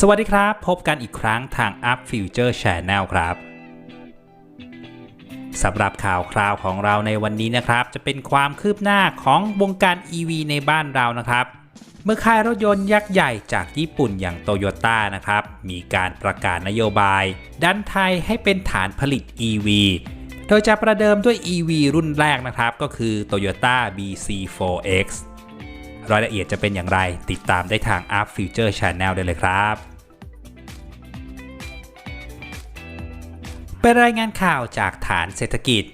สวัสดีครับ พบกันอีกครั้งทาง Up Future Channel ครับสำหรับข่าวคราวของเราในวันนี้นะครับ จะเป็นความคืบหน้าของวงการ EV ในบ้านเรานะครับ เมื่อค่ายรถยนต์ยักษ์ใหญ่จากญี่ปุ่นอย่างโตโยต้านะครับ มีการประกาศนโยบาย ดันไทยให้เป็นฐานผลิต EV โดยจะประเดิมด้วย EV รุ่นแรกนะครับ ก็คือ Toyota BC4X รายละเอียดจะเป็นอย่างไรติดตามได้ทาง Up Future Channel ได้เลยครับเป็นรายงานข่าวจากฐานเศรษฐกิจ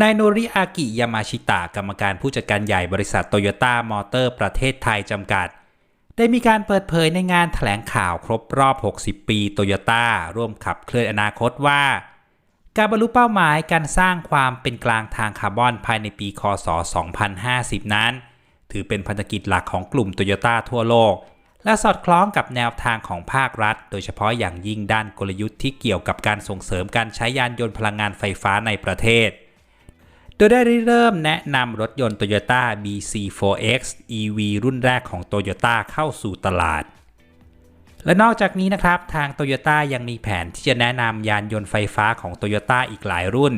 นายโนริอากิ ยามาชิตะ กรรมการผู้จัดการใหญ่บริษัทโตโยต้ามอเตอร์ประเทศไทยจำกัด ได้มีการเปิดเผยในงานแถลงข่าวครบรอบ 60 ปีโตโยต้าร่วมขับเคลื่อนอนาคตว่า การบรรลุเป้าหมายการสร้างความเป็นกลางทางคาร์บอนภายในปี คศ 2050 นั้น ถือเป็นพันธกิจหลักของกลุ่มโตโยต้าทั่วโลก และสอดคล้องกับแนวทางของภาครัฐ โดยเฉพาะอย่างยิ่งด้านกลยุทธ์ที่เกี่ยวกับการส่งเสริมการใช้ยานยนต์พลังงานไฟฟ้าในประเทศ โดยได้เริ่มแนะนำรถยนต์ Toyota BC4X EV รุ่นแรกของ Toyota เข้าสู่ตลาดและนอกจากนี้นะครับ ทาง Toyota ยังมีแผนที่จะแนะนำยานยนต์ไฟฟ้าของ Toyota อีกหลายรุ่น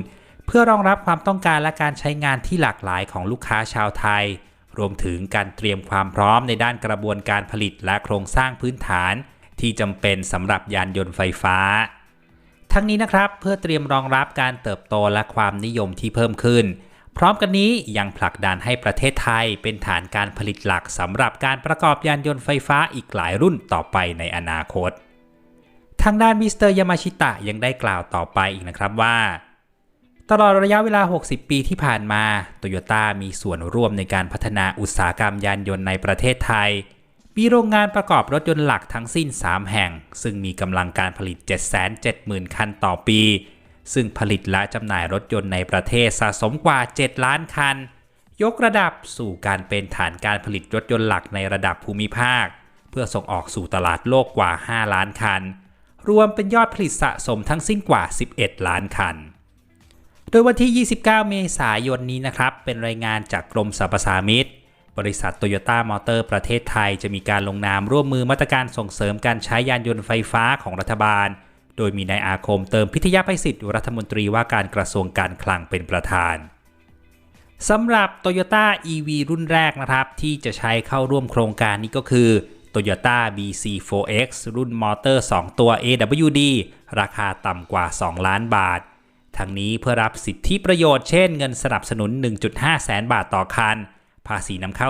เพื่อรองรับความต้องการและการใช้งานที่หลากหลายของลูกค้าชาวไทย รวมถึงการเตรียมความพร้อมในด้านกระบวนการผลิตและโครงสร้างพื้นฐาน ที่จำเป็นสำหรับยานยนต์ไฟฟ้า ทั้งนี้นะครับเพื่อเตรียมรองรับการเติบโตและความนิยมที่เพิ่มขึ้น พร้อมกันนี้ยังผลักดันให้ประเทศไทยเป็นฐานการผลิตหลักสำหรับการประกอบยานยนต์ไฟฟ้าอีกหลายรุ่นต่อไปในอนาคต ทางด้านมิสเตอร์ยามาชิตะยังได้กล่าวต่อไปอีกนะครับว่า ตลอดระยะเวลา 60 ปีที่ผ่านมาโตโยต้ามีส่วนร่วมในการพัฒนาอุตสาหกรรมยานยนต์ในประเทศไทย มีโรงงานประกอบรถยนต์หลักทั้งสิ้น 3 แห่ง ซึ่งมีกำลังการผลิต 770,000 คันต่อปี ซึ่งผลิตและจำหน่ายรถยนต์ในประเทศสะสมกว่า 7 ล้านคัน ยกระดับสู่การเป็นฐานการผลิตรถยนต์หลักในระดับภูมิภาค เพื่อส่งออกสู่ตลาดโลกกว่า 5 ล้านคัน รวมเป็นยอดผลิตสะสมทั้งสิ้นกว่า 11 ล้านคัน โดยวันที่ 29 เมษายนนี้นะครับ เป็นรายงานจากกรมสรรพสามิตบริษัทโตโยต้ามอเตอร์ประเทศไทยจะมีการลงนามร่วมมือมาตรการส่งเสริมการใช้ยานยนต์ไฟฟ้าของรัฐบาล โดยมีนายอาคมเติมพิทยาภัยศิษย์รัฐมนตรีว่าการกระทรวงการคลังเป็นประธานสำหรับ Toyota EV รุ่นแรกนะครับ ที่จะใช้เข้าร่วมโครงการนี้ก็คือ Toyota BC4X รุ่นมอเตอร์ 2 ตัว AWD ราคาต่ำกว่า 2 ล้านบาท ทั้งนี้เพื่อรับสิทธิประโยชน์เช่นเงินสนับสนุน 1.5 แสนบาทต่อคัน ภาษีนำเข้า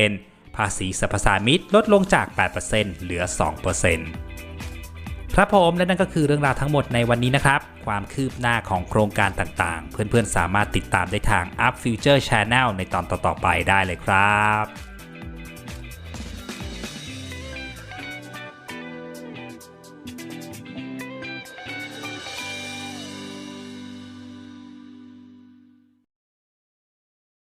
0%ภาษีสรรพสามิตลดลงจาก 8%เหลือ 2%ครับผมและนั่นก็คือเรื่องราวทั้งหมดในวันนี้นะครับ ความคืบหน้าของโครงการต่างๆ เพื่อนๆ สามารถติดตามได้ทาง Up Future Channel ในตอนต่อๆไปได้เลยครับ